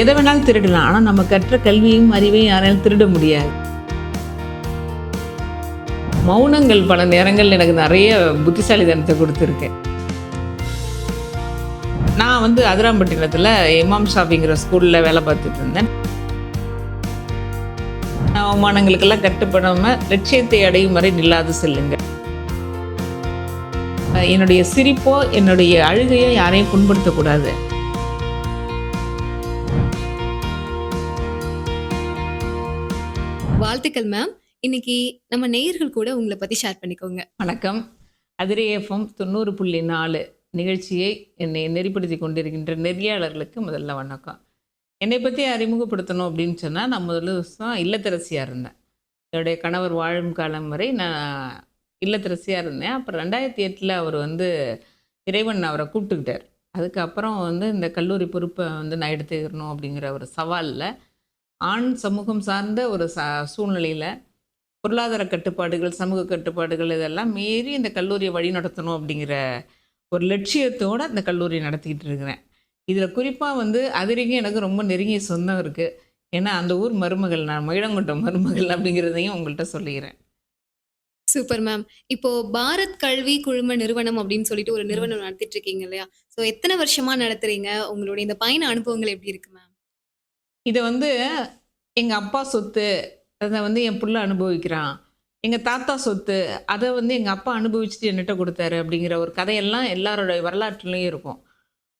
எதை வேணாலும் திருடலாம். ஆனால் நம்ம கற்ற கல்வியும் அறிவையும் யாராலும் திருட முடியாது. மௌனங்கள் பல நேரங்கள் எனக்கு நிறைய புத்திசாலித்தனத்தை கொடுத்துருக்கேன். நான் வந்து அதிராம்பட்டினத்தில் இமாம் ஷாப்பிங்கிற ஸ்கூலில் வேலை பார்த்துட்டு இருந்தேன். அவமானங்களுக்கெல்லாம் கட்டுப்படாமல் லட்சியத்தை அடையும் வரை நில்லாது செல்லுங்க என்னுடைய சிரிப்போ என்னுடைய அழுகையோ யாரையும் புண்படுத்தக்கூடாது. வாழ்த்துக்கள் மேம் இன்னைக்கு நம்ம நேயர்கள் கூட உங்களை பத்தி ஷேர் பண்ணிக்கோங்க. வணக்கம். அதிரே எஃப்எம் தொண்ணூறு புள்ளி நாலு நிகழ்ச்சியை என்னை நெறிப்படுத்தி கொண்டிருக்கின்ற நெறியாளர்களுக்கு முதல்ல வணக்கம். என்னை பற்றி அறிமுகப்படுத்தணும் அப்படின்னு சொன்னால் நான் முதல்ல வருஷம் இல்லத்தரசியாக இருந்தேன். என்னுடைய கணவர் வாழும் காலம் வரை நான் இல்லத்தரசியாக இருந்தேன். அப்புறம் ரெண்டாயிரத்தி எட்டில் அவர் வந்து இறைவன் அவரை கூப்பிட்டுக்கிட்டார். அதுக்கப்புறம் வந்து இந்த கல்லூரி பொறுப்பை வந்து நான் எடுத்துக்கிறணும் அப்படிங்கிற ஒரு சவாலில் ஆண் சமூகம் சார்ந்த ஒரு ச சூழ்நிலையில் பொருளாதார கட்டுப்பாடுகள் சமூக கட்டுப்பாடுகள் இதெல்லாம் மீறி இந்த கல்லூரியை வழி நடத்தணும் அப்படிங்கிற ஒரு லட்சியத்தோடு இந்த கல்லூரியை நடத்திக்கிட்டு இருக்கிறேன். இதில் குறிப்பாக வந்து அதிரிக்கும் எனக்கு ரொம்ப நெருங்கிய சொந்தம் இருக்குது ஏன்னா அந்த ஊர் மருமகள் நான் மயிலங்குட்டம் மருமகள் அப்படிங்கிறதையும் உங்கள்கிட்ட சொல்லிக்கிறேன். Super ma'am. இப்போ பாரத் கல்வி குழும நிறுவனம் அப்படின்னு சொல்லிட்டு ஒரு நிறுவனம் நடத்திட்டு இருக்கீங்க இல்லையா? சோ எத்தனை வருஷமா நடத்துறீங்க? உங்களுடைய இந்த பயண அனுபவங்கள் எப்படி இருக்கு மேம்? இதை வந்து எங்கள் அப்பா சொத்து அதை வந்து என் புள்ள அனுபவிக்கிறான். எங்கள் தாத்தா சொத்து அதை வந்து எங்கள் அப்பா அனுபவிச்சுட்டு என்கிட்ட கொடுத்தாரு அப்படிங்கிற ஒரு கதையெல்லாம் எல்லாரோட வரலாற்றுலேயும் இருக்கும்.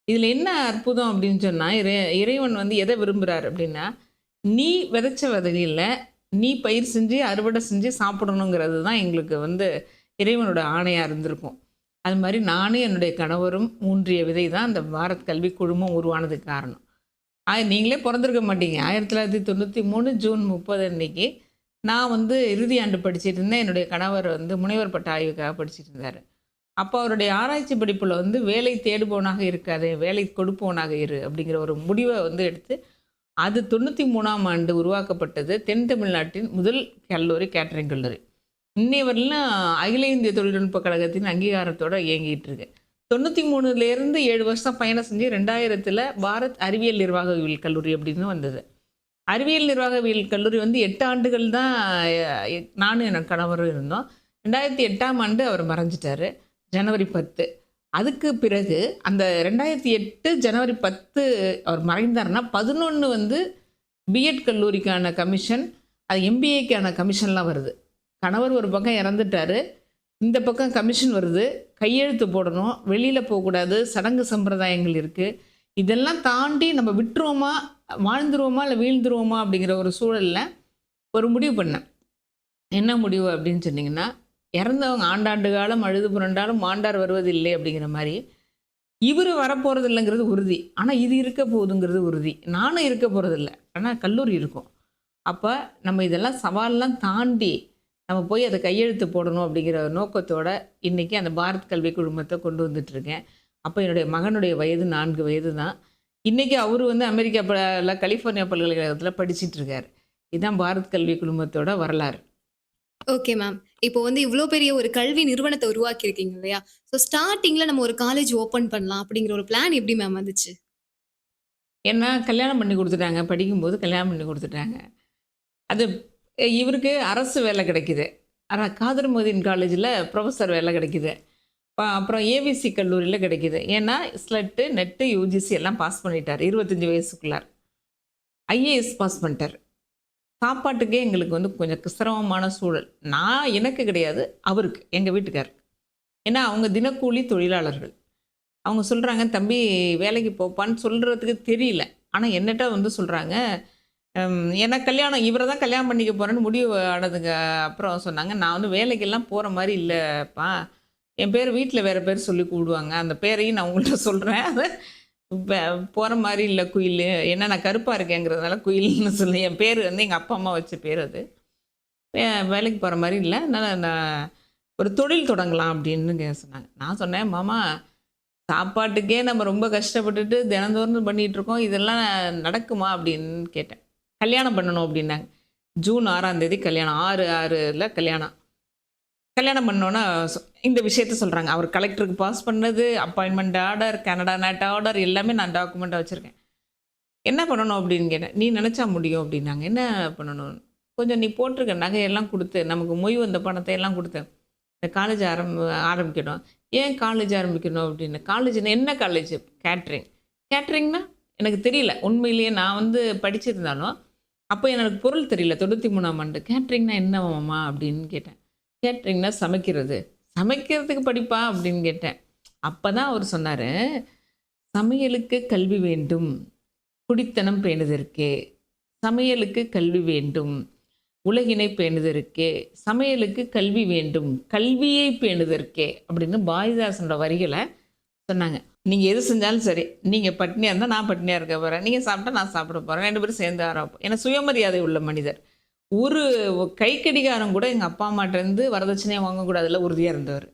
இதில் என்ன அற்புதம் அப்படின்னு சொன்னால் இறை இறைவன் வந்து எதை விரும்புகிறார் அப்படின்னா நீ விதைச்ச விதையில் நீ பயிர் செஞ்சு அறுவடை செஞ்சு சாப்பிடணுங்கிறது தான் எங்களுக்கு வந்து இறைவனோட ஆணையாக இருந்திருக்கும். அது மாதிரி நானும் என்னுடைய கணவரும் ஊன்றிய விதை தான் அந்த பாரத் கல்வி குழுமம் உருவானதுக்கு காரணம். ஆய நீங்களே பிறந்திருக்க மாட்டீங்க. ஆயிரத்தி தொள்ளாயிரத்தி தொண்ணூற்றி மூணு ஜூன் முப்பது அன்னைக்கு நான் வந்து இறுதி ஆண்டு படிச்சுட்டு இருந்தேன். என்னுடைய கணவர் வந்து முனைவர் பட்ட ஆய்வுக்காக படிச்சிட்டு இருந்தார். அப்போ அவருடைய ஆராய்ச்சி படிப்பில் வந்து வேலை தேடுபவனாக இருக்காது வேலை கொடுப்பவனாக இரு அப்படிங்கிற ஒரு முடிவை வந்து எடுத்து அது தொண்ணூற்றி மூணாம் ஆண்டு உருவாக்கப்பட்டது. தென் தமிழ்நாட்டின் முதல் கல்லூரி கேட்டரிங் கல்லூரி. இன்னைய வரலாம் அகில இந்திய தொழில்நுட்ப கழகத்தின் அங்கீகாரத்தோடு இயங்கிட்டு இருக்கு. தொண்ணூற்றி மூணுலேருந்து ஏழு வருஷம் பயணம் செஞ்சு ரெண்டாயிரத்தில் பாரத் அறிவியல் நிர்வாகவியல் கல்லூரி அப்படின்னு வந்தது. அறிவியல் நிர்வாகவியல் கல்லூரி வந்து எட்டு ஆண்டுகள் தான் நானும் என் கணவரும் இருந்தோம். ரெண்டாயிரத்தி எட்டாம் ஆண்டு அவர் மறைஞ்சிட்டாரு ஜனவரி பத்து. அதுக்கு பிறகு அந்த ரெண்டாயிரத்தி எட்டு ஜனவரி பத்து அவர் மறைந்தார்னா பதினொன்று வந்து பிஎட் கல்லூரிக்கான கமிஷன் அது எம்பிஏக்கான கமிஷன்லாம் வருது. கணவர் ஒரு பக்கம் இறந்துட்டாரு இந்த பக்கம் கமிஷன் வருது. கையெழுத்து போடணும். வெளியில் போகக்கூடாது. சடங்கு சம்பிரதாயங்கள் இருக்குது இதெல்லாம் தாண்டி நம்ம விட்டுருவோமா? வாழ்ந்துருவோமா? இல்லை வீழ்ந்துருவோமா? அப்படிங்கிற ஒரு சூழலில் ஒரு முடிவு பண்ணேன். என்ன முடிவு அப்படின்னு சொன்னிங்கன்னா இறந்தவங்க ஆண்டாண்டு காலம் அழுது புரண்டாலும் மாண்டார் வருவதில்லை அப்படிங்கிற மாதிரி. இவர் வரப்போகிறது இல்லைங்கிறது உறுதி. ஆனால் இது இருக்க போகுதுங்கிறது உறுதி. நானும் இருக்க போகிறதில்ல ஆனால் கல்லூரி இருக்கும். அப்போ நம்ம இதெல்லாம் சவாலெலாம் தாண்டி நம்ம போய் அதை கையெழுத்து போடணும் அப்படிங்கிற நோக்கத்தோட இன்றைக்கி அந்த பாரத் கல்வி குழுமத்தை கொண்டு வந்துட்டு இருக்கேன் அப்போ என்னுடைய மகனுடைய வயது நான்கு வயது தான் இன்றைக்கி அவர் வந்து அமெரிக்கா பல கலிஃபோர்னியா பல்கலைக்கழகத்தில் படிச்சிட்டு இருக்காரு இதுதான் பாரத் கல்வி குழுமத்தோட வரலாறு. Okay ma'am. இப்போ வந்து இவ்ளோ பெரிய ஒரு கல்வி நிறுவனத்தை உருவாக்கி இருக்கீங்க இல்லையா? சோ ஸ்டார்டிங்ல நம்ம ஒரு காலேஜ் ஓபன் பண்ணலாம் அப்படிங்கிற ஒரு பிளான் எப்படி மேம் வந்துச்சு? ஏன்னா கல்யாணம் பண்ணி கொடுத்துட்டாங்க. படிக்கும்போது கல்யாணம் பண்ணி கொடுத்துட்டாங்க. அது இவருக்கு அரசு வேலை கிடைக்குது. ஆனால் காதர் மோதின் காலேஜில் ப்ரொஃபஸர் வேலை கிடைக்குது. அப்புறம் ஏவிசி கல்லூரியில் கிடைக்குது. ஏன்னா ஸ்லெட்டு நெட்டு யூஜிசி எல்லாம் பாஸ் பண்ணிட்டார். இருபத்தஞ்சி வயசுக்குள்ளார். ஐஏஎஸ் பாஸ் பண்ணிட்டார். சாப்பாட்டுக்கே எங்களுக்கு வந்து கொஞ்சம் சிரமமான சூழல். நான் எனக்கு கிடையாது அவருக்கு எங்கள் வீட்டுக்காருக்கு ஏன்னா அவங்க தினக்கூலி தொழிலாளர்கள். அவங்க சொல்கிறாங்க தம்பி வேலைக்கு போப்பான்னு சொல்கிறதுக்கு தெரியல. ஆனால் என்னட்ட வந்து சொல்கிறாங்க ஏன்னா கல்யாணம் இவரை தான் கல்யாணம் பண்ணிக்க போகிறேன்னு முடிவு ஆனதுங்க. அப்புறம் சொன்னாங்க நான் வந்து வேலைக்கெல்லாம் போகிற மாதிரி இல்லைப்பா. என் பேர் வீட்டில் வேறு பேர் சொல்லி கூடுவாங்க அந்த பேரையும் நான் உங்கள்கிட்ட சொல்கிறேன் அதை போகிற மாதிரி இல்லை குயில். ஏன்னா நான் கருப்பாக இருக்கேங்கிறதுனால குயில்னு சொல்லி என் பேர் வந்து எங்கள் அப்பா அம்மா வச்ச பேர் அது. வேலைக்கு போகிற மாதிரி இல்லை. அதனால் நான் ஒரு தொழில் தொடங்கலாம் அப்படின்னு கே- சொன்னாங்க. நான் சொன்னேன் மாமா சாப்பாட்டுக்கே நம்ம ரொம்ப கஷ்டப்பட்டுட்டு தினந்தோறும் பண்ணிகிட்ருக்கோம் இதெல்லாம் நடக்குமா? அப்படின்னு கேட்டேன். கல்யாணம் பண்ணணும் அப்படின்னாங்க. ஜூன் ஆறாம் தேதி கல்யாணம். ஆறு ஆறில் கல்யாணம். கல்யாணம் பண்ணோன்னா சொ- இந்த விஷயத்த சொல்கிறாங்க அவர் கலெக்டருக்கு பாஸ் பண்ணது appointment order Canada not order எல்லாமே நான் டாக்குமெண்ட்டாக வச்சுருக்கேன். என்ன பண்ணணும் அப்படின்னு கேட்டேன். நீ நினச்சா முடியும் அப்படின்னாங்க. என்ன பண்ணணும்? கொஞ்சம் நீ போட்டிருக்க நகையெல்லாம் கொடுத்து நமக்கு மொய் வந்த பணத்தை எல்லாம் கொடுத்து. இந்த காலேஜ் ஆரம்பி ஆரம்பிக்கணும். ஏன் காலேஜ் ஆரம்பிக்கணும் அப்படின்னு? காலேஜ்னா என்ன காலேஜ்? கேட்ரிங். கேட்ரிங்னா எனக்கு தெரியல. உண்மையிலேயே நான் வந்து படிச்சிருந்தாலும் அப்போ எனக்கு பொருள் தெரியல. தொண்ணூற்றி மூணாம் ஆண்டு கேட்ரிங்னா என்னவாம்மா அப்படின்னு கேட்டேன். கேட்ரிங்னா சமைக்கிறது. சமைக்கிறதுக்கு படிப்பா அப்படின்னு கேட்டேன். அப்போ தான் அவர் சொன்னார் சமையலுக்கு கல்வி வேண்டும். குடித்தனம் பேணுதற்கே. சமையலுக்கு கல்வி வேண்டும். உலகினை பேணுதற்கே. சமையலுக்கு கல்வி வேண்டும். கல்வியை பேணுதற்கே. அப்படின்னு பாரதிதாசனோட வரிகளை சொன்னாங்க. நீங்கள் எது செஞ்சாலும் சரி நீங்கள் பட்னியாக இருந்தால் நான் பட்னியாக இருக்க போகிறேன் நீங்கள் சாப்பிட்டா நான் சாப்பிட போகிறேன் ரெண்டு பேரும் சேர்ந்து ஆரம்பிப்போம் ஏன்னா சுயமரியாதை உள்ள மனிதர். ஒரு கைக்கடிகாரம் கூட எங்கள் அப்பா அம்மாட்டேருந்து வரதட்சணையாக வாங்கக்கூடாதுல உறுதியாக இருந்தவர்.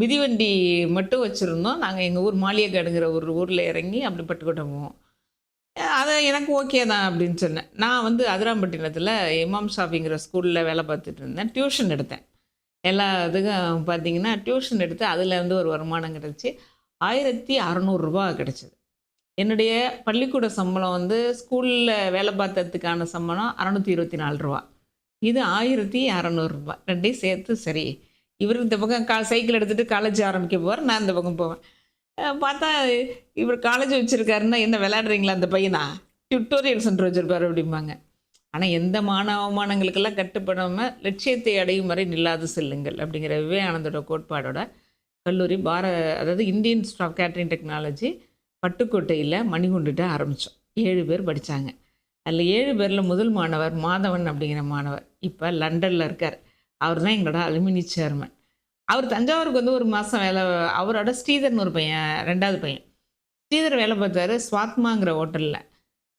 மிதிவண்டி மட்டும் வச்சுருந்தோம். நாங்கள் எங்கள் ஊர் மாளிகைக்காடுங்கிற ஒரு ஊரில் இறங்கி அப்படி பட்டுக்கிட்ட போவோம். அதை எனக்கு ஓகே தான் அப்படின்னு சொன்னேன். நான் வந்து அதிராம்பட்டினத்தில் இமாம் ஷாஃபிங்கிற ஸ்கூலில் வேலை பார்த்துட்டு இருந்தேன். டியூஷன் எடுத்தேன். எல்லா இதுக்கும் பார்த்தீங்கன்னா டியூஷன் எடுத்து அதில் வந்து ஒரு வருமானம் கிடச்சி. ஆயிரத்தி அறநூறுரூவா கிடச்சிது. என்னுடைய பள்ளிக்கூட சம்பளம் வந்து ஸ்கூலில் வேலை பார்த்ததுக்கான சம்பளம் அறநூற்றி இருபத்தி நாலு ரூபா. இது ஆயிரத்தி அறநூறுரூபா ரெண்டையும் சேர்த்து சரி இவர் இந்த பக்கம் கா சைக்கிள் எடுத்துகிட்டு காலேஜ் ஆரம்பிக்க போவார் நான் இந்த பக்கம் போவேன். பார்த்தா இவர் காலேஜ் வச்சுருக்காருன்னா என்ன விளையாடுறீங்களா அந்த பையனா? டியூட்டோரியல் சென்டர் வச்சுருப்பார் அப்படிம்பாங்க. ஆனால் எந்த மான அவமானங்களுக்கெல்லாம் கட்டுப்படாமல் லட்சியத்தை அடையும் வரை நில்லாது செல்லுங்கள் அப்படிங்கிற விவேகானந்தோட கோட்பாடோட கல்லூரி பார அதாவது இந்தியன் ஸ்டாஃப் கேட்ரிங் டெக்னாலஜி பட்டுக்கோட்டையில் மணிகுண்டுட்ட ஆரம்பித்தோம் ஏழு பேர் படித்தாங்க அதில் ஏழு பேரில் முதல் மாணவர் மாதவன் அப்படிங்கிற மாணவர். இப்போ லண்டனில் இருக்கார். அவர் தான் எங்களோட அலுமினி சேர்மன். அவர் தஞ்சாவூருக்கு வந்து ஒரு மாதம் வேலை அவரோட ஸ்ரீதர்னு ஒரு பையன் ரெண்டாவது பையன். ஸ்ரீதர் வேலை பார்த்தாரு ஸ்வாத்மாங்கிற ஹோட்டலில்.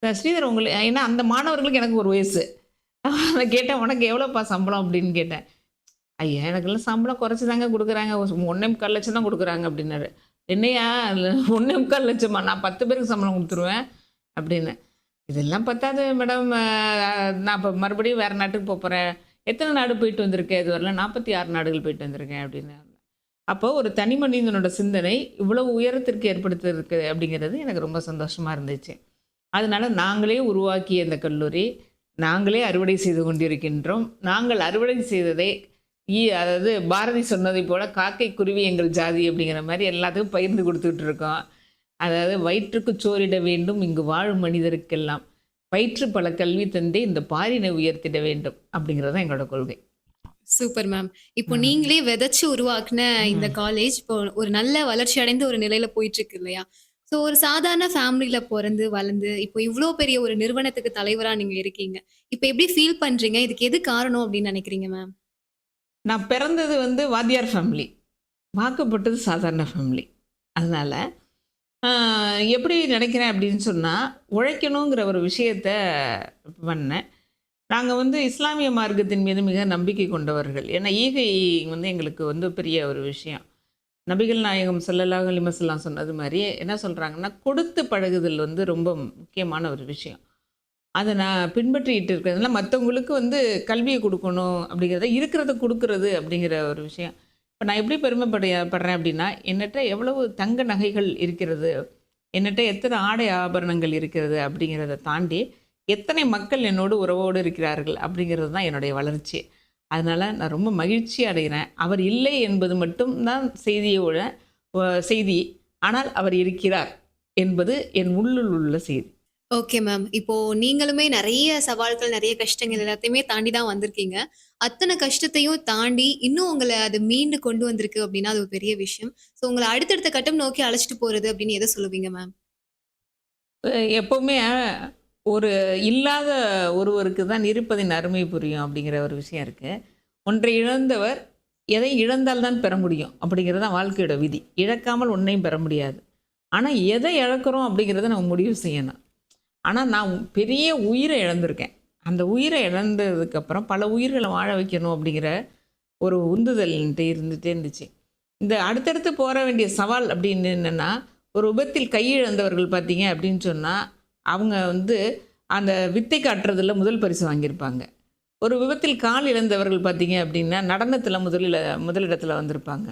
ஸ்ரீதர் உங்களுக்கு ஏன்னா அந்த மாணவர்களுக்கு எனக்கு ஒரு வயசு. அதை கேட்டேன் உனக்கு எவ்வளோப்பா சம்பளம்? அப்படின்னு கேட்டேன். ஐயா எனக்கெல்லாம் சம்பளம் குறைச்சி தாங்க கொடுக்குறாங்க. ஒன்றே முக்கால் லட்சம் தான் கொடுக்குறாங்க அப்படின்னாரு. என்னையா? ஒன்றே முக்கால் லட்சமா? நான் பத்து பேருக்கு சம்பளம் கொடுத்துருவேன் அப்படின்னு. இதெல்லாம் பத்தாது மேடம். நான் இப்போ மறுபடியும் வேறு நாட்டுக்கு போக போகிறேன் எத்தனை நாடு போயிட்டு வந்திருக்கேன் இது வரல நாற்பத்தி ஆறு நாடுகள் போயிட்டு வந்திருக்கேன் அப்படின்னு. அப்போ ஒரு தனி மனிதனோட சிந்தனை இவ்வளவு உயரத்திற்கு ஏற்படுத்திருக்கு அப்படிங்கிறது எனக்கு ரொம்ப சந்தோஷமாக இருந்துச்சு. அதனால் நாங்களே உருவாக்கிய இந்த கல்லூரி நாங்களே அறுவடை செய்து கொண்டிருக்கின்றோம். நாங்கள் அறுவடை செய்ததை ஈ அதாவது பாரதி சொன்னதை போல காக்கை குருவி எங்கள் ஜாதி அப்படிங்கிற மாதிரி எல்லாத்துக்கும் பகிர்ந்து கொடுத்துட்டு இருக்கோம். அதாவது வயிற்றுக்கு சோறிட வேண்டும் இங்கு வாழும் மனிதருக்கெல்லாம் பயிற்று பல கல்வி தந்தே இந்த பாரினை உயர்த்திட வேண்டும் அப்படிங்கிறது தான் எங்களோட கொள்கை. Super ma'am. இப்போ. நீங்களே விதைச்சு உருவாக்குன இந்த காலேஜ் இப்போ ஒரு நல்ல வளர்ச்சி அடைந்த ஒரு நிலையில போயிட்டு இருக்கு இல்லையா? ஸோ ஒரு சாதாரண ஃபேமிலியில பிறந்து வளர்ந்து இப்போ இவ்வளோ பெரிய ஒரு நிறுவனத்துக்கு தலைவரா நீங்க இருக்கீங்க. இப்போ எப்படி ஃபீல் பண்றீங்க? இதுக்கு எது காரணம் அப்படின்னு நினைக்கிறீங்க மேம்? நான் பிறந்தது வந்து வாத்தியார் ஃபேமிலி வாக்கப்பட்டது சாதாரண ஃபேமிலி அதனால் எப்படி நினைக்கிறேன் அப்படின்னு சொன்னால் உழைக்கணுங்கிற ஒரு விஷயத்த பண்ணேன். நாங்கள் வந்து இஸ்லாமிய மார்க்கத்தின் மீது மிக நம்பிக்கை கொண்டவர்கள். ஏன்னா ஈகை வந்து எங்களுக்கு வந்து பெரிய ஒரு விஷயம். நபிகள் நாயகம் ஸல்லல்லாஹு அலைஹி சொன்னது மாதிரி என்ன சொல்கிறாங்கன்னா கொடுத்து பழகுதல் வந்து ரொம்ப முக்கியமான ஒரு விஷயம். அதை நான் பின்பற்றிட்டு இருக்கிறதுனால மற்றவங்களுக்கு வந்து கல்வியை கொடுக்கணும் அப்படிங்கிறத இருக்கிறத கொடுக்கறது அப்படிங்கிற ஒரு விஷயம். இப்போ நான் எப்படி பெருமைப்படப்படுறேன் அப்படின்னா என்னட்ட எவ்வளவு தங்க நகைகள் இருக்கிறது என்னட்ட எத்தனை ஆடை ஆபரணங்கள் இருக்கிறது அப்படிங்கிறத தாண்டி எத்தனை மக்கள் என்னோடு உறவோடு இருக்கிறார்கள் அப்படிங்கிறது தான் என்னுடைய வளர்ச்சி. அதனால் நான் ரொம்ப மகிழ்ச்சி அடைகிறேன். அவர் இல்லை என்பது மட்டும்தான் செய்தியோட செய்தி. ஆனால் அவர் இருக்கிறார் என்பது என் உள்ளுள் உள்ள செய்தி. ஓகே மேம் இப்போ நீங்களுமே நிறைய சவால்கள் நிறைய கஷ்டங்கள் எல்லாத்தையுமே தாண்டி தான் வந்திருக்கீங்க. அத்தனை கஷ்டத்தையும் தாண்டி இன்னும் உங்களை அது மீண்டு கொண்டு வந்திருக்கு அப்படின்னா அது ஒரு பெரிய விஷயம். ஸோ உங்களை அடுத்தடுத்த கட்டம் நோக்கி அழைச்சிட்டு போறது அப்படின்னு எதை சொல்லுவீங்க மேம் அஹ் எப்பவுமே ஒரு இல்லாத ஒருவருக்கு தான் இருப்பதின் அருமை புரியும் அப்படிங்கிற ஒரு விஷயம் இருக்குது ஒன்றை இழந்தவர் எதை இழந்தால் தான் பெற முடியும் அப்படிங்கிறது தான் வாழ்க்கையோட விதி. இழக்காமல் ஒன்றையும் பெற முடியாது. ஆனால் எதை இழக்கிறோம் அப்படிங்கிறத நம்ம முடிவு செய்யணும். ஆனால் நான் பெரிய உயிரை இழந்திருக்கேன். அந்த உயிரை இழந்ததுக்கப்புறம் பல உயிர்களை வாழ வைக்கணும் அப்படிங்கிற ஒரு உந்துதல் என்கிட்ட இருந்துகிட்டே இருந்துச்சு. இந்த அடுத்தடுத்து போற வேண்டிய சவால் அப்படின்னு என்னென்னா ஒரு விபத்தில் கையிழந்தவர்கள் பார்த்தீங்க அப்படின்னு சொன்னால் அவங்க வந்து அந்த வித்தை காட்டுறதுல முதல் பரிசு வாங்கியிருப்பாங்க. ஒரு விபத்தில் கால் இழந்தவர்கள் பார்த்தீங்க அப்படின்னா நடனத்தில் முதலில் முதலிடத்தில் வந்திருப்பாங்க.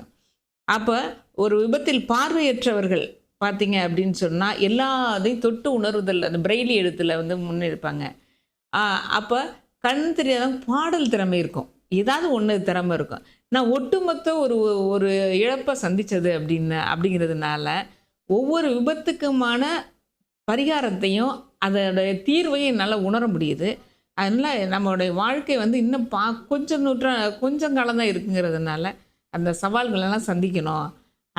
அப்போ ஒரு விபத்தில் பார்வையற்றவர்கள் பார்த்தீங்க அப்படின்னு சொன்னால் எல்லாத்தையும் தொட்டு உணர்வுதல் அந்த பிரெய்லி எழுத்தில் வந்து முன்னெடுப்பாங்க அப்போ கண் தெரியாத பாடல் திறமை இருக்கும். ஏதாவது ஒன்று திறமை இருக்கும். நான் ஒட்டுமொத்த ஒரு ஒரு இழப்பை சந்தித்தது அப்படின்னு அப்படிங்கிறதுனால ஒவ்வொரு விபத்துக்குமான பரிகாரத்தையும் அதோடைய தீர்வையும் என்னால் உணர முடியுது. அதனால் நம்மளுடைய வாழ்க்கை வந்து இன்னும் பா கொஞ்சம் நூற்றா கொஞ்சம் காலம் தான் இருக்குங்கிறதுனால அந்த சவால்களெல்லாம் சந்திக்கணும்.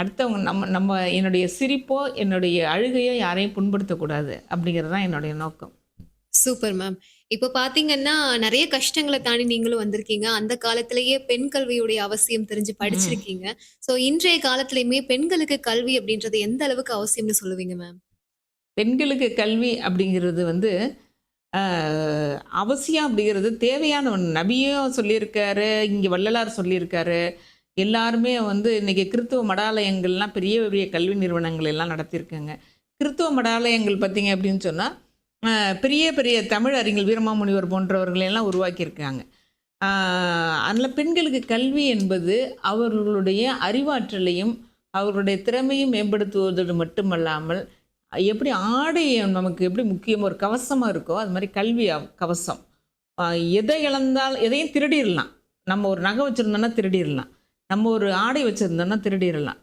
அடுத்தவங்க நம்ம நம்ம என்னுடைய சிரிப்போ என்னுடைய அழுகையோ யாரையும் புண்படுத்தக்கூடாது அப்படிங்கிறது தான் என்னுடைய நோக்கம். Super ma'am. இப்போ பாத்தீங்கன்னா நிறைய கஷ்டங்களை தாண்டி நீங்களும் வந்திருக்கீங்க. அந்த காலத்திலேயே பெண் கல்வியுடைய அவசியம் தெரிஞ்சு படிச்சிருக்கீங்க. சோ இன்றைய காலத்திலயுமே பெண்களுக்கு கல்வி அப்படின்றது எந்த அளவுக்கு அவசியம்னு சொல்லுவீங்க மேம்? பெண்களுக்கு கல்வி அப்படிங்கிறது வந்து அவசியம் அப்படிங்கிறது தேவையான ஒன்று நபியும் சொல்லியிருக்காரு இங்கே வள்ளலார் சொல்லியிருக்காரு. எல்லாருமே வந்து இன்னைக்கு கிறித்துவ மடாலயங்கள்லாம் பெரிய பெரிய கல்வி நிறுவனங்கள் எல்லாம் நடத்தியிருக்காங்க. கிறித்துவ மடாலயங்கள் பார்த்திங்க அப்படின்னு சொன்னால் பெரிய பெரிய தமிழ் அறிஞர் வீரமாமுனிவர் போன்றவர்களையெல்லாம் உருவாக்கியிருக்காங்க. அதில் பெண்களுக்கு கல்வி என்பது அவர்களுடைய அறிவாற்றலையும் அவர்களுடைய திறமையும் மேம்படுத்துவதோடு மட்டுமல்லாமல் எப்படி ஆடை நமக்கு எப்படி முக்கியம் ஒரு கவசமாக இருக்கோ அது மாதிரி கல்வி கவசம். எதை இழந்தால் எதையும் திருடிடலாம் நம்ம ஒரு நகை வச்சுருந்தோன்னா திருடிடலாம் நம்ம ஒரு ஆடை வச்சுருந்தோன்னா திருடிடலாம்.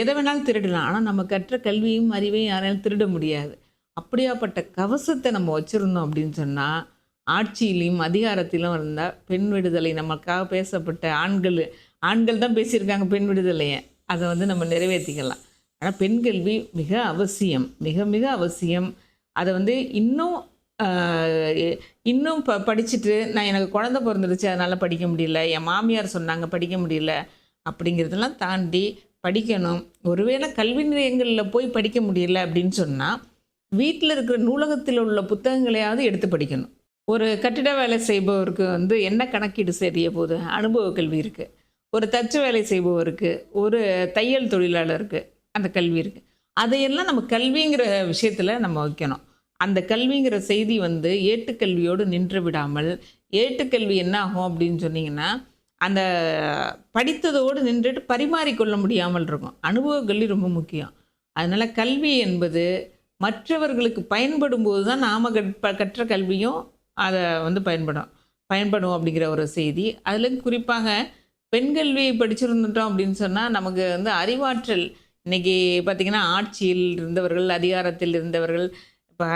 எதை வேணாலும் திருடலாம். ஆனால் நம்ம கற்ற கல்வியும் அறிவையும் யாராலும் திருட முடியாது. அப்படியாப்பட்ட கவசத்தை நம்ம வச்சுருந்தோம் அப்படின்னு சொன்னால் ஆட்சியிலையும் அதிகாரத்திலும் இருந்தால் பெண் விடுதலை நமக்காக பேசப்பட்ட ஆண்கள் ஆண்கள் தான் பேசியிருக்காங்க பெண் விடுதலையை. அதை வந்து நம்ம நிறைவேற்றிக்கலாம். ஆனால் பெண் கல்வி மிக அவசியம். மிக மிக அவசியம். அதை வந்து இன்னும் இன்னும் ப படிச்சுட்டு நான் எனக்கு குழந்த பிறந்துடுச்சு அதனால் படிக்க முடியல. என் மாமியார் சொன்னாங்க படிக்க முடியல. அப்படிங்கிறதெல்லாம் தாண்டி படிக்கணும். ஒருவேளை கல்வி நிலையங்களில் போய் படிக்க முடியல அப்படின்னு சொன்னால் வீட்டில் இருக்கிற நூலகத்தில் உள்ள புத்தகங்களையாவது எடுத்து படிக்கணும். ஒரு கட்டிட வேலை செய்பவருக்கு வந்து என்ன கணக்கீடு செய்ய போகுது? அனுபவ கல்வி இருக்குது ஒரு தச்சு வேலை செய்பவருக்கு ஒரு தையல் தொழிலாளருக்கு அந்த கல்வி இருக்குது அதையெல்லாம் நம்ம கல்விங்கிற விஷயத்தில் நம்ம வைக்கணும். அந்த கல்விங்கிற செய்தி வந்து ஏட்டுக்கல்வியோடு நின்று விடாமல் ஏட்டுக்கல்வி என்ன ஆகும் அப்படின்னு சொன்னீங்கன்னா அந்த படித்ததோடு நின்றுட்டு பரிமாறிக்கொள்ள முடியாமல் இருக்கும். அனுபவ கல்வி ரொம்ப முக்கியம். அதனால் கல்வி என்பது மற்றவர்களுக்கு பயன்படும் போது தான் நாம் கற்ற கல்வியும் அதை வந்து பயன்படும் பயன்படும் அப்படிங்கிற ஒரு செய்தி. அதில் குறிப்பாக பெண் கல்வி படிச்சிருந்துட்டோம் அப்படின்னு சொன்னால் நமக்கு வந்து அறிவாற்றல் இன்னைக்கு பார்த்திங்கன்னா ஆட்சியில் இருந்தவர்கள் அதிகாரத்தில் இருந்தவர்கள் இப்போ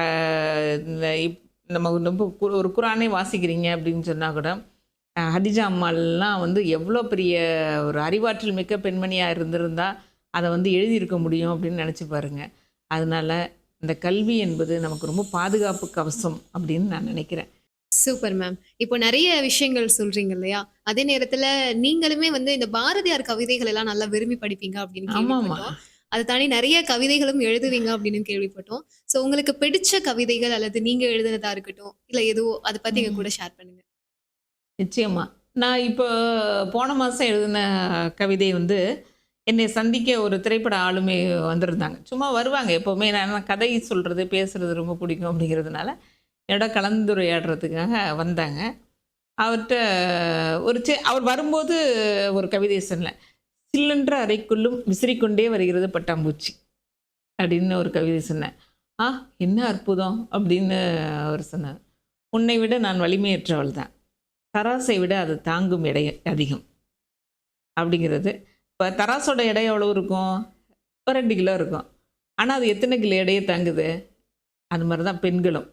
நம்ம ரொம்ப ஒரு குரானே வாசிக்கிறீங்க அப்படின்னு சொன்னால் கூட ஹதிஜா அம்மாலாம் வந்து எவ்வளோ பெரிய ஒரு அறிவாற்றல் மிக்க பெண்மணியாக இருந்திருந்தா அதை வந்து எழுதியிருக்க முடியும் அப்படின்னு நினச்சி பாருங்க. அதனால இந்த கல்வி என்பது நமக்கு ரொம்ப பாதுகாப்பு கவசம் அப்படின்னு நான் நினைக்கிறேன். Super ma'am. இப்போ நிறைய விஷயங்கள் சொல்றீங்க இல்லையா? அதே நேரத்துல நீங்களுமே வந்து இந்த பாரதியார் கவிதைகள் எல்லாம் நல்லா விரும்பி படிப்பீங்க அப்படின்னு கேள்விப்பட்டோம். அதை தாண்டி நிறைய கவிதைகளும் எழுதுவீங்க அப்படின்னு கேள்விப்பட்டோம். சோ உங்களுக்கு பிடிச்ச கவிதைகள் அல்லது நீங்க எழுதுனதா இருக்கட்டும் இல்ல எதுவோ அதை பத்தி எங்க கூட ஷேர் பண்ணுங்க. நிச்சயமா. நான் இப்போ போன மாதம் எழுதின கவிதை வந்து என்னை சந்திக்க ஒரு திரைப்பட ஆளுமை வந்திருந்தாங்க. சும்மா வருவாங்க எப்போவுமே. நான் கதை சொல்கிறது பேசுகிறது ரொம்ப பிடிக்கும் அப்படிங்கிறதுனால என்னோட கலந்துரையாடுறதுக்காக வந்தாங்க. அவர்கிட்ட ஒரு சி அவர் வரும்போது ஒரு கவிதை சொன்னேன். சில்லென்ற அறைக்குள்ளும் விசிறிக்கொண்டே வருகிறது பட்டாம்பூச்சி அப்படின்னு ஒரு கவிதை சொன்னேன். ஆ என்ன அற்புதம்? அப்படின்னு அவர் சொன்னார். உன்னை விட நான் வலிமையற்றவள் தான். தராசை விட அது தாங்கும் எடை அதிகம். அப்படிங்கிறது. இப்போ தராசோட எடை எவ்வளோ இருக்கும்? ஒரு ரெண்டு கிலோ இருக்கும். ஆனால் அது எத்தனை கிலோ எடையை தாங்குது? அது மாதிரி தான் பெண்களும்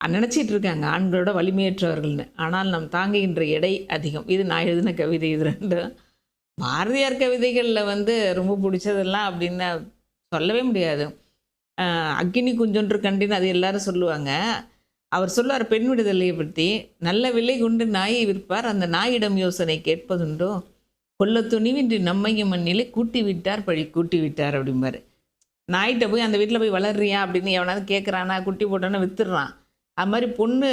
நினச்சிட்டு இருக்காங்க. ஆண்களோட வலிமையற்றவர்கள்னு. ஆனால் நம் தாங்குகின்ற எடை அதிகம். இது நான் எழுதின கவிதை இது ரெண்டும். பாரதியார் கவிதைகளில் வந்து ரொம்ப பிடிச்சதெல்லாம் அப்படின்னு சொல்லவே முடியாது. அக்கினி குஞ்சொன்று கண்டின்னு அது எல்லாரும் சொல்லுவாங்க. அவர் சொல்லுவார் பெண் விடுதலையை பற்றி நல்ல விலை கொண்டு நாயை விற்பார். அந்த நாயிடம் யோசனை கேட்பதுண்டோ? கொல்ல துணிவின்றி நம்மையும் மண்ணிலே கூட்டி விட்டார் பழி கூட்டி விட்டார் அப்படிம்பாரு. நாய்கிட்ட போய் அந்த வீட்டில் போய் வளர்றியா? அப்படின்னு எவனாவது கேட்குறானா குட்டி போட்டோன்னு வித்துடுறான் அது மாதிரி பொண்ணு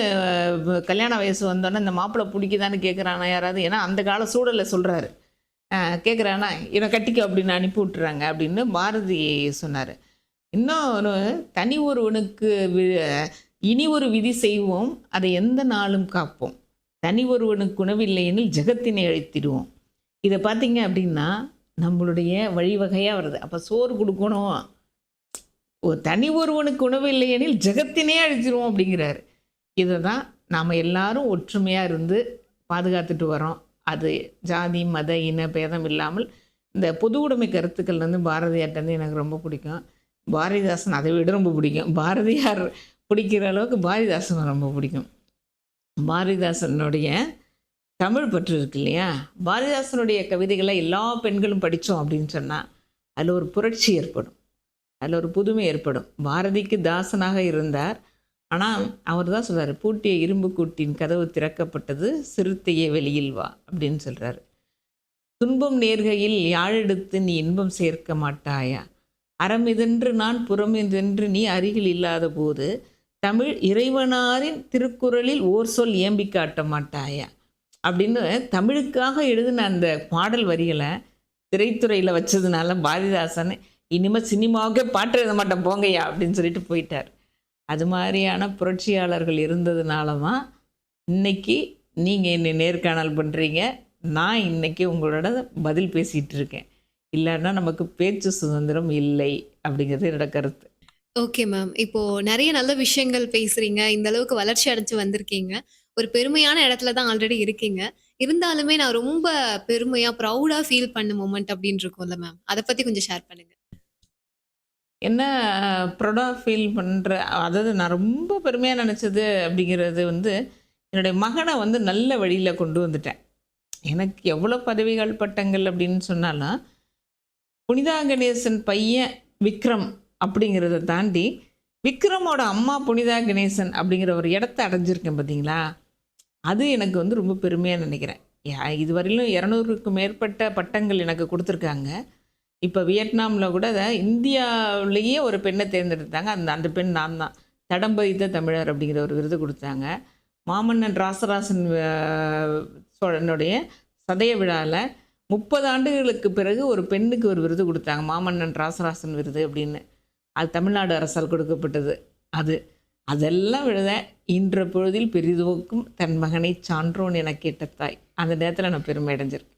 கல்யாண வயசு வந்தோன்னே இந்த மாப்பிள்ளை பிடிக்குதான்னு கேட்குறானா யாராவது? ஏன்னா அந்த கால சூழலை சொல்கிறாரு கேட்குறானா இவனை கட்டிக்க அப்படின்னு அனுப்பி விட்டுறாங்க அப்படின்னு பாரதி சொன்னார். இன்னொரு தனி ஒருவனுக்கு வி- இனி ஒரு விதி செய்வோம் அதை எந்த நாளும் காப்போம். தனி ஒருவனுக்கு உணவில்லை எனில் ஜெகத்தினை அழித்திடுவோம். இதை பார்த்தீங்க அப்படின்னா நம்மளுடைய வழிவகையாக வருது. அப்போ சோறு கொடுக்கணும். ஓ தனி ஒருவனுக்கு உணவு இல்லையெனில் ஜெகத்தினே அழிச்சிருவோம் அப்படிங்கிறாரு. இதை தான் நாம் எல்லாரும் ஒற்றுமையாக இருந்து பாதுகாத்துட்டு வரோம் அது ஜாதி மத இன பேதம் இல்லாமல் இந்த பொது உடைமை கருத்துக்கள் வந்து பாரதியார்ட்ட வந்து எனக்கு ரொம்ப பிடிக்கும். பாரதிதாசன் அதை விட ரொம்ப பிடிக்கும். பாரதியார் பிடிக்கிற அளவுக்கு பாரதிதாசன் ரொம்ப பிடிக்கும். பாரதிதாசனுடைய தமிழ் பற்று இருக்கு இல்லையா? பாரதிதாசனுடைய கவிதைகளை எல்லா பெண்களும் படித்தோம் அப்படின்னு சொன்னால் அதில் ஒரு புரட்சி ஏற்படும். அதில் ஒரு புதுமை ஏற்படும். பாரதிக்கு தாசனாக இருந்தார். ஆனால் அவர் தான் சொல்கிறாரு பூட்டிய இரும்பு கூட்டின் கதவு திறக்கப்பட்டது சிறுத்தையே வெளியில் வா அப்படின்னு சொல்கிறாரு துன்பம் நேர்கையில் யாழெடுத்து நீ இன்பம் சேர்க்க மாட்டாயா? அறமிதென்று நான் புறமிதென்று நீ அருகில் இல்லாத போது தமிழ் இறைவனாரின் திருக்குறளில் ஓர் சொல் ஏம்பி காட்ட மாட்டாயா? அப்படின்னு தமிழுக்காக எழுதின அந்த பாடல் வரிகளை திரைத்துறையில் வச்சதுனால பாரதிதாசன் இனிமேல் சினிமாவுக்கே பாட்டு எழுத மாட்டேன் போங்கய்யா அப்படின்னு சொல்லிட்டு போயிட்டார். அது மாதிரியான புரட்சியாளர்கள் இருந்ததுனால தான் இன்னைக்கு நீங்கள் என்னை நேர்காணல் பண்ணுறீங்க நான் இன்றைக்கி உங்களோட பதில் பேசிகிட்டு இருக்கேன். இல்லைன்னா நமக்கு பேச்சு சுதந்திரம் இல்லை அப்படிங்கிறது என்னோட கருத்து. Okay ma'am. இப்போ நிறைய நல்ல விஷயங்கள் பேசுறீங்க. இந்த அளவுக்கு வளர்ச்சி அடைஞ்சு வந்திருக்கீங்க. ஒரு பெருமையான இடத்துல தான் ஆல்ரெடி இருக்கீங்க. இருந்தாலுமே நான் ரொம்ப பெருமையா ப்ரௌடா ஃபீல் பண்ண மூமெண்ட் அப்படின்னு இருக்கும்ல மேம். அதை பத்தி கொஞ்சம் ஷேர் பண்ணுங்க. என்ன ப்ரௌடாக ஃபீல் பண்ணுற அதாவது நான் ரொம்ப பெருமையாக நினச்சது அப்படிங்கிறது வந்து என்னுடைய மகனை வந்து நல்ல வழியில் கொண்டு வந்துட்டேன். எனக்கு எவ்வளோ பதவிகள் பட்டங்கள் அப்படின்னு சொன்னாலும் புனிதா கணேசன் பையன் விக்ரம் அப்படிங்கிறத தாண்டி விக்ரமோட அம்மா புனிதா கணேசன் அப்படிங்கிற ஒரு இடத்த அடைஞ்சிருக்கேன் பார்த்தீங்களா அது எனக்கு வந்து ரொம்ப பெருமையாக நினைக்கிறேன். யா- இதுவரையிலும் இரநூறுக்கும் மேற்பட்ட பட்டங்கள் எனக்கு கொடுத்துருக்காங்க. இப்போ வியட்நாமில் கூட இந்தியாவிலேயே ஒரு பெண்ணை தேர்ந்தெடுத்தாங்க. அந்த அந்த பெண் நான் தான் தடம் பதித்த தமிழர் அப்படிங்கிற ஒரு விருது கொடுத்தாங்க. மாமன்னன் ராசராசன் சோழனுடைய சதய விழாவில் முப்பது ஆண்டுகளுக்கு பிறகு ஒரு பெண்ணுக்கு ஒரு விருது கொடுத்தாங்க. மாமன்னன் ராசராசன் விருது அப்படின்னு. அது தமிழ்நாடு அரசால் கொடுக்கப்பட்டது. அது அதெல்லாம் விழுத இன்ற பொழுதில் பெரிதுவோக்கும் தன் மகனை சான்றோன் என கேட்ட தாய். அந்த நேரத்தில் நான் பெருமை அடைஞ்சிருக்கேன்.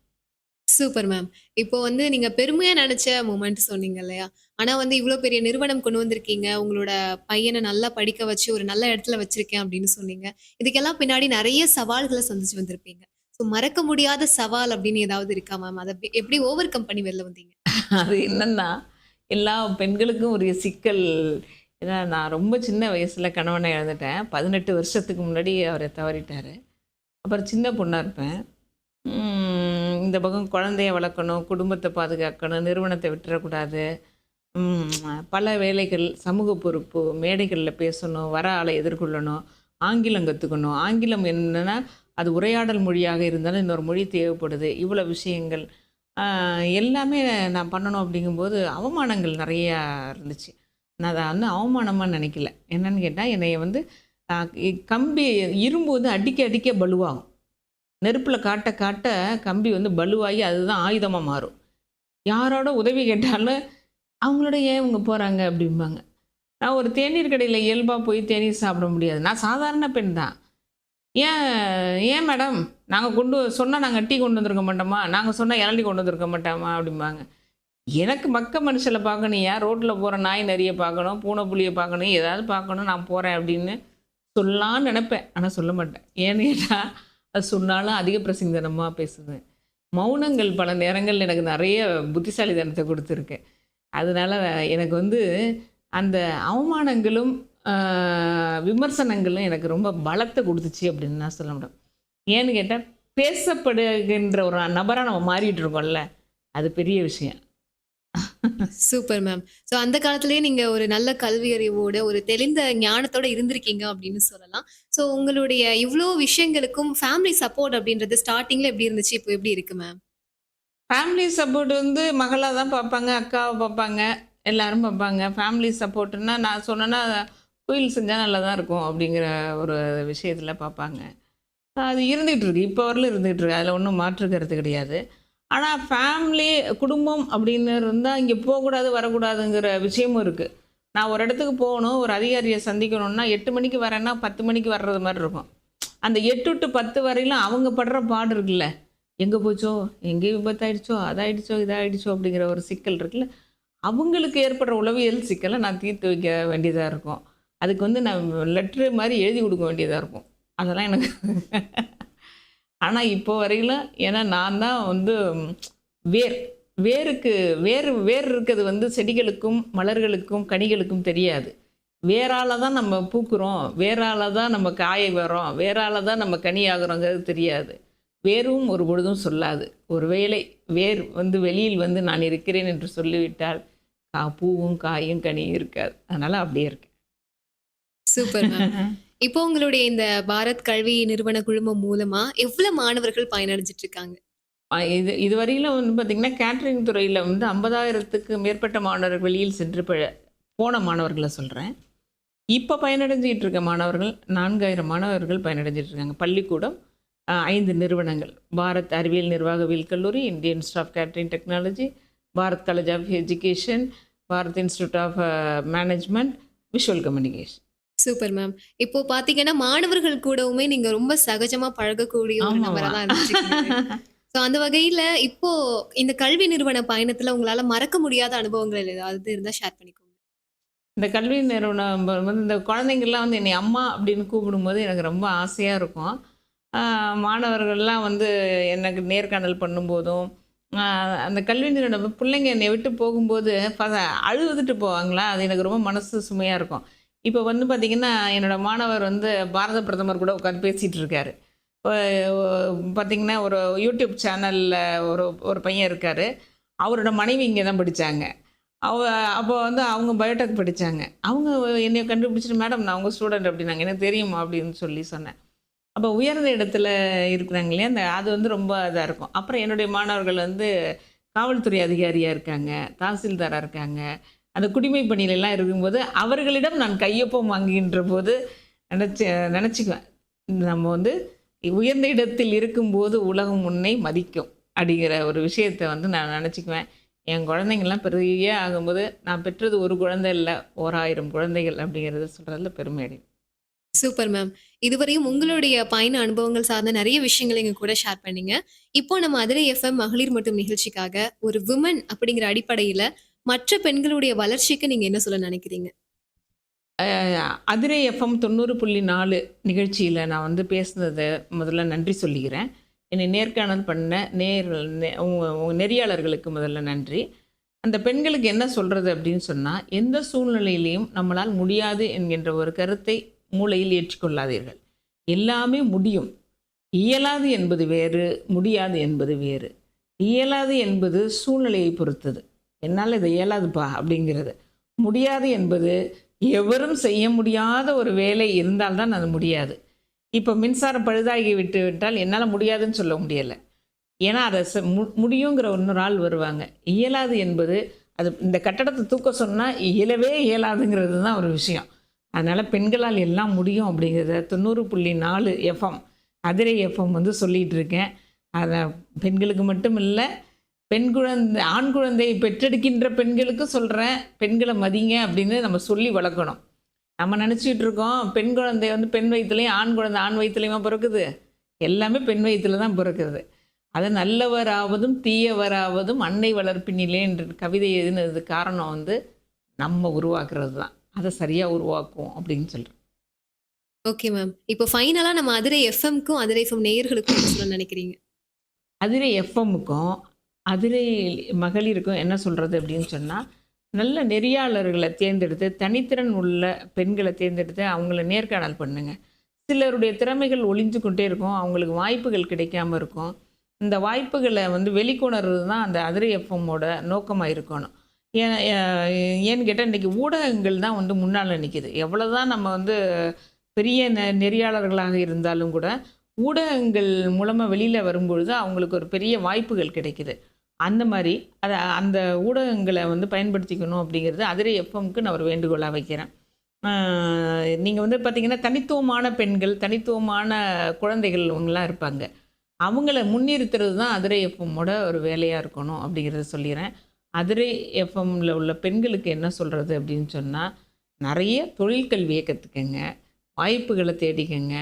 Super ma'am. இப்போ வந்து நீங்க பெருமையா நினைச்ச மூமெண்ட் சொன்னீங்க இல்லையா? ஆனா வந்து இவ்வளவு பெரிய நிறுவனம் கொண்டு வந்திருக்கீங்க. உங்களோட பையனை நல்லா படிக்க வச்சு ஒரு நல்ல இடத்துல வச்சிருக்கேன் அப்படின்னு சொன்னீங்க. இதுக்கெல்லாம் பின்னாடி நிறைய சவால்களை சந்திச்சு வந்திருப்பீங்க. ஸோ மறக்க முடியாத சவால் அப்படின்னு ஏதாவது இருக்கா மேம்? அதை எப்படி- எப்படி ஓவர் கம் பண்ணி வெளில வந்தீங்க? அது என்னன்னா எல்லா பெண்களுக்கும் ஒரு சிக்கல் ஏன்னா நான் ரொம்ப சின்ன வயசில் கணவனை இழந்துட்டேன். பதினெட்டு வருஷத்துக்கு முன்னாடி அவரை தவறிட்டார். அப்புறம் சின்ன பொண்ணாக இருப்பேன். இந்த பக்கம் குழந்தைய வளர்க்கணும் குடும்பத்தை பாதுகாக்கணும் நிறுவனத்தை விட்டுறக்கூடாது. பல வேலைகள் சமூக பொறுப்பு மேடைகளில் பேசணும் வர ஆளை எதிர்கொள்ளணும் ஆங்கிலம் கற்றுக்கணும் ஆங்கிலம் என்னென்னா அது உரையாடல் மொழியாக இருந்தாலும் இன்னொரு மொழி தேவைப்படுது. இவ்வளோ விஷயங்கள். எல்லாமே நான் பண்ணணும் அப்படிங்கும்போது அவமானங்கள் நிறையா இருந்துச்சு. நான் அதை வந்து அவமானமாக நினைக்கல. என்னன்னு கேட்டால் என்னைய வந்து கம்பி இரும்பு வந்து அடிக்க அடிக்க பலுவாகும். நெருப்பில் காட்ட காட்ட கம்பி வந்து பலுவாகி அதுதான் ஆயுதமாக மாறும். யாரோட உதவி கேட்டாலும் அவங்களோட ஏன் இவங்க போகிறாங்க அப்படிம்பாங்க. நான் ஒரு தேநீர் கடையில் இயல்பாக போய் தேநீர் சாப்பிட முடியாது. நான் சாதாரண பெண் தான். ஏன் ஏன் மேடம்? நாங்கள் கொண்டு சொன்னால் நாங்கள் டீ கொண்டு வந்திருக்க மாட்டோமா? நாங்கள் சொன்னால் இளநீ கொண்டு வந்திருக்க மாட்டோமா? அப்படிம்பாங்க. எனக்கு மக்க மனுஷில் பார்க்கணும். ஏன் ரோட்டில் போகிற நாய் நிறைய பார்க்கணும்? பூனை புளியை பார்க்கணும்? ஏதாவது பார்க்கணும். நான் போகிறேன் அப்படின்னு சொல்லான்னு நினப்பேன். ஆனால் சொல்ல மாட்டேன். ஏன்னு கேட்டால் அது சொன்னாலும் அதிக பிரசிங்கனமாக பேசுவேன். மௌனங்கள் பல நேரங்கள் எனக்கு நிறைய புத்திசாலித்தனத்தை கொடுத்துருக்கு. அதனால் எனக்கு வந்து அந்த அவமானங்களும் விமர்சனங்களும் எனக்கு ரொம்ப பலத்தை கொடுத்துச்சு அப்படின்னு நான் சொல்ல முடியும். ஏன்னு கேட்டால் பேசப்படுகின்ற ஒரு நபராக நம்ம மாறிட்டு இருக்கோம்ல அது பெரிய விஷயம். Super ma'am. ஸோ அந்த காலத்திலேயே நீங்கள் ஒரு நல்ல கல்வி அறிவோட ஒரு தெளிந்த ஞானத்தோட இருந்திருக்கீங்க அப்படின்னு சொல்லலாம். ஸோ உங்களுடைய இவ்வளோ விஷயங்களுக்கும் ஃபேமிலி சப்போர்ட் அப்படின்றது ஸ்டார்டிங்ல எப்படி இருந்துச்சு? இப்போ எப்படி இருக்கு மேம் ஃபேமிலி சப்போர்ட் வந்து மகளாக தான் பார்ப்பாங்க அக்காவை பார்ப்பாங்க எல்லாரும் பார்ப்பாங்க. ஃபேமிலி சப்போர்ட்னா நான் சொன்னேன்னா கோயில் செஞ்சால் நல்லா தான் இருக்கும் அப்படிங்கிற ஒரு விஷயத்தில் பார்ப்பாங்க. அது இருந்துகிட்டு இருக்கு இப்போ வரலும் இருந்துகிட்டு இருக்கு. அதில் ஒன்றும் மாற்றுக்கிறது கிடையாது. ஆனால் ஃபேமிலி குடும்பம் அப்படின்னு இருந்தால் இங்கே போகக்கூடாது வரக்கூடாதுங்கிற விஷயமும் இருக்குது நான் ஒரு இடத்துக்கு போகணும் ஒரு அதிகாரியை சந்திக்கணும்னா எட்டு மணிக்கு வரேன்னா பத்து மணிக்கு வர்றது மாதிரி இருக்கும். அந்த எட்டு டு பத்து வரையிலும் அவங்க படுற பாடு இருக்குல்ல. எங்கே போச்சோ எங்கே விபத்தாயிடுச்சோ அதாயிடுச்சோ இதாயிடுச்சோ அப்படிங்கிற ஒரு சிக்கல் இருக்குல்ல. அவங்களுக்கு ஏற்படுற உளவியல் சிக்கலை நான் தீர்த்து வைக்க வேண்டியதாக இருக்கும். அதுக்கு வந்து நான் லெட்ரு மாதிரி எழுதி கொடுக்க வேண்டியதாக இருக்கும். அதெல்லாம் எனக்கு ஆனால் இப்போ வரையிலும் ஏன்னா நான் தான் வந்து வேர். வேருக்கு வேர் வேர் இருக்கிறது வந்து செடிகளுக்கும் மலர்களுக்கும் கனிகளுக்கும் தெரியாது. வேறால தான் நம்ம பூக்குறோம் வேறால தான் நம்ம காய வரோம் வேறால தான் நம்ம கனி ஆகிறோங்கிறது தெரியாது. வேரும் ஒரு பொழுதும் சொல்லாது. ஒருவேளை வேர் வந்து வெளியில் வந்து நான் இருக்கிறேன் என்று சொல்லிவிட்டால் கா பூவும் காயும் கனியும் இருக்காது. அதனால் அப்படியே இருக்கு சூப்பர் இப்போ உங்களுடைய இந்த பாரத் கல்வி நிறுவன குழுமம் மூலமா எவ்வளவு மாணவர்கள் பயனடைஞ்சிட்டு இருக்காங்க? ஆ, இது இதுவரையிலும் வந்து பார்த்திங்கன்னா கேட்ரிங் துறையில் வந்து ஐம்பதாயிரத்துக்கு மேற்பட்ட மாணவர்கள் வெளியில் சென்று ப- போன மாணவர்களை சொல்கிறேன் இப்போ பயனடைஞ்சிட்டு இருக்க மாணவர்கள் நான்காயிரம் மாணவர்கள் பயனடைஞ்சிட்டு இருக்காங்க. பள்ளிக்கூடம் ஐந்து நிறுவனங்கள். பாரத் அறிவியல் நிர்வாகவியல் கல்லூரி Indian institute of catering technology Bharat college of education Bharat institute of management visual communication. Super ma'am. இப்போ பாத்தீங்கன்னா மாணவர்கள் கூடவுமே நீங்க ரொம்ப சகஜமா பழகக்கூடிய ஒரு? நபரா தான் இருந்துட்டு ஸோ அந்த வகையில இப்போ இந்த கல்வி நிறுவன பயணத்துல உங்களால மறக்க முடியாத அனுபவங்கள் ஏதாவது இருந்தா ஷேர் பண்ணிக்கோங்க. இந்த கல்வி நிறுவனம் வந்து இந்த குழந்தைங்கள்லாம் வந்து என்னை அம்மா அப்படின்னு கூப்பிடும்போது எனக்கு ரொம்ப ஆசையாக இருக்கும். மாணவர்கள்லாம் வந்து எனக்கு நேர்காணல் பண்ணும்போதும் அந்த கல்வி நிறுவனம் பிள்ளைங்க என்னை விட்டு போகும்போது ப அழுதுட்டு போவாங்களா? அது எனக்கு ரொம்ப மனசு சுமையாக இருக்கும். இப்போ வந்து பார்த்திங்கன்னா என்னோடய மாணவர் வந்து பாரத பிரதமர் கூட உட்காந்து பேசிகிட்டு இருக்காரு. பார்த்திங்கன்னா ஒரு யூடியூப் சேனலில் ஒரு ஒரு பையன் இருக்கார். அவரோட மனைவி இங்கே தான் படித்தாங்க அவ அப்போ வந்து அவங்க பயோடெக் படித்தாங்க அவங்க என்னை கண்டுபிடிச்சிட்டு மேடம் நான் அவங்க ஸ்டூடெண்ட் அப்படின்னாங்க. எனக்கு தெரியுமா அப்படின்னு சொல்லி சொன்னேன். அப்போ உயர்ந்த இடத்துல இருக்கிறாங்க இல்லையா? அந்த அது வந்து ரொம்ப இதாக இருக்கும். அப்புறம் என்னுடைய மாணவர்கள் வந்து காவல்துறை அதிகாரியாக இருக்காங்க தாசில்தாராக இருக்காங்க. அந்த குடிமை பணியிலெல்லாம் இருக்கும்போது அவர்களிடம் நான் கையொப்பம் வாங்குகின்ற போது நினச்சி நினச்சிக்குவேன். நம்ம வந்து உயர்ந்த இடத்தில் இருக்கும்போது உலகம் உன்னை மதிக்கும் அப்படிங்கிற ஒரு விஷயத்தை வந்து நான் நினச்சிக்குவேன். என் குழந்தைங்கள்லாம் பெரிய ஆகும்போது நான் பெற்றது ஒரு குழந்தை இல்லை ஓராயிரம் குழந்தைகள் அப்படிங்கிறத சொல்கிறதுல பெருமை சூப்பர் மேம். இதுவரையும் உங்களுடைய பயண அனுபவங்கள் சார்ந்த நிறைய விஷயங்களை எங்க கூட ஷேர் பண்ணீங்க. இப்போ நம்ம அதிரை எஃப்எம் மகளிர் மட்டும் நிகழ்ச்சிக்காக ஒரு விமன் அப்படிங்கிற அடிப்படையில மற்ற பெண்களுடைய வளர்ச்சிக்கு நீங்க என்ன சொல்ல நினைக்கிறீங்க? அதிரை எஃப்எம் தொண்ணூறு புள்ளி நாலு நிகழ்ச்சியில் நான் வந்து பேசுனதை முதல்ல நன்றி சொல்லிக்கிறேன். என்னை நேர்காணல் பண்ண நேர் நெ- நெறியாளர்களுக்கு முதல்ல நன்றி. அந்த பெண்களுக்கு என்ன சொல்கிறது அப்படின்னு சொன்னால் எந்த சூழ்நிலையிலையும் நம்மளால் முடியாது என்கின்ற ஒரு கருத்தை மூளையில் ஏற்றுக்கொள்ளாதீர்கள். எல்லாமே முடியும். இயலாது என்பது வேறு முடியாது என்பது வேறு. இயலாது என்பது சூழ்நிலையை பொறுத்தது. என்னால் இது இயலாதுப்பா அப்படிங்கிறது. முடியாது என்பது எவரும் செய்ய முடியாத ஒரு வேலை இருந்தால்தான் அது முடியாது. இப்போ மின்சாரம் பழுதாகி விட்டு விட்டால் என்னால் முடியாதுன்னு சொல்ல முடியலை. ஏன்னா அதை மு முடியுங்கிற இன்னொரு ஆள் வருவாங்க. இயலாது என்பது அது இந்த கட்டடத்தை தூக்க சொன்னால் இயலவே இயலாதுங்கிறது தான் ஒரு விஷயம். அதனால் பெண்களால் எல்லாம் முடியும் அப்படிங்கிறத தொண்ணூறு புள்ளி நாலு எஃப்எம் அதிரை எஃப்எம் வந்து சொல்லிகிட்டு இருக்கேன். அதை பெண்களுக்கு மட்டும் இல்லை பெண் குழந்தை ஆண் குழந்தையை பெற்றெடுக்கின்ற பெண்களுக்கும் சொல்கிறேன் பெண்களை மதிங்க அப்படின்னு நம்ம சொல்லி வளர்க்கணும். நம்ம நினச்சிக்கிட்டு இருக்கோம் பெண் குழந்தை வந்து பெண் வயிற்றுலையும் ஆண் குழந்தை ஆண் வயிற்றுலையுமா பிறக்குது? எல்லாமே பெண் வயிற்றுல தான் பிறக்குது. அது நல்லவராவதும் தீயவராவதும் அன்னை வளர்ப்பினிலே என்ற கவிதை எழுதினது காரணம் வந்து நம்ம உருவாக்குறது தான் அதை சரியாக உருவாக்குவோம் அப்படின்னு சொல்கிறேன் ஓகே மேம். இப்போ ஃபைனலா நம்ம அதிரை எஃப்எம்க்கும் அதிரை எஃப்எம் நேயர்களுக்கும் சொல்ல நினைக்கிறீங்க? அதிரை எஃப்எம்முக்கும் அதிலே மகளிருக்கும் என்ன சொல்கிறது அப்படின்னு சொன்னால் நல்ல நெறியாளர்களை தேர்ந்தெடுத்து தனித்திறன் உள்ள பெண்களை தேர்ந்தெடுத்து அவங்கள நேர்காணல் பண்ணுங்க. சிலருடைய திறமைகள் ஒளிஞ்சு கொண்டே இருக்கும் அவங்களுக்கு வாய்ப்புகள் கிடைக்காம இருக்கும். இந்த வாய்ப்புகளை வந்து வெளிக்கொணர்றது தான் அந்த அதிரை எஃப்எம்மோட நோக்கமாக இருக்கணும். ஏன் ஏன் ஏன்னு கேட்டால் இன்றைக்கி ஊடகங்கள் தான் வந்து முன்னால் நிற்கிது எவ்வளோ தான் நம்ம வந்து பெரிய நெ நெறியாளர்களாக இருந்தாலும் கூட ஊடகங்கள் மூலமாக வெளியில் வரும்பொழுது அவங்களுக்கு ஒரு பெரிய வாய்ப்புகள் கிடைக்குது. அந்த மாதிரி அதை அந்த ஊடகங்களை வந்து பயன்படுத்திக்கணும் அப்படிங்கிறது அதிரை எஃப்எம்க்கு நான் ஒரு வேண்டுகோளாக வைக்கிறேன். நீங்கள் வந்து பார்த்தீங்கன்னா தனித்துவமான பெண்கள் தனித்துவமான குழந்தைகள் அவங்களாம் இருப்பாங்க. அவங்கள முன்னிறுத்துறது தான் அதிரை எஃப்எம்மோட ஒரு வேலையாக இருக்கணும் அப்படிங்கிறத சொல்லிடுறேன் அதிரை எஃப்எம்மில் உள்ள பெண்களுக்கு என்ன சொல்கிறது அப்படின்னு சொன்னால் நிறைய தொழிற்கல்வியை கற்றுக்கங்க வாய்ப்புகளை தேடிக்கங்க.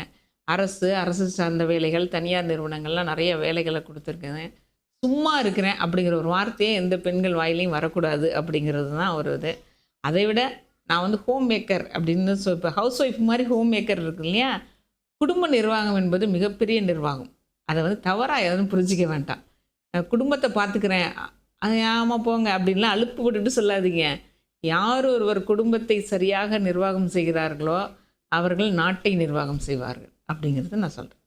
அரசு அரசு சார்ந்த வேலைகள் தனியார் நிறுவனங்கள்லாம் நிறைய வேலைகளை கொடுத்துருக்குங்க சும்மா இருக்கிறேன் அப்படிங்கிற ஒரு வார்த்தையே எந்த பெண்கள் வாயிலையும் வரக்கூடாது அப்படிங்கிறது தான் ஒரு இது. அதை விட நான் வந்து ஹோம் மேக்கர் அப்படின்னு சொல் இப்போ ஹவுஸ் ஒய்ஃப் மாதிரி ஹோம் மேக்கர் இருக்கு இல்லையா? குடும்ப நிர்வாகம் என்பது மிகப்பெரிய நிர்வாகம். அதை வந்து தவறாக எதுவும் புரிஞ்சிக்க வேண்டாம். குடும்பத்தை பார்த்துக்கிறேன். அது ஆமாம் போங்க அப்படின்லாம் அலுப்பு விட்டுட்டு சொல்லாதீங்க. யார் ஒருவர் குடும்பத்தை சரியாக நிர்வாகம் செய்கிறார்களோ அவர்கள் நாட்டை நிர்வாகம் செய்வார்கள் அப்படிங்கிறத நான் சொல்கிறேன்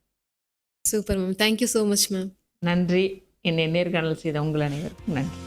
super ma'am. Thank you so much ma'am. நன்றி. என்னை நேர்காணல் செய்த உங்கள் அனைவருக்கும் நன்றி.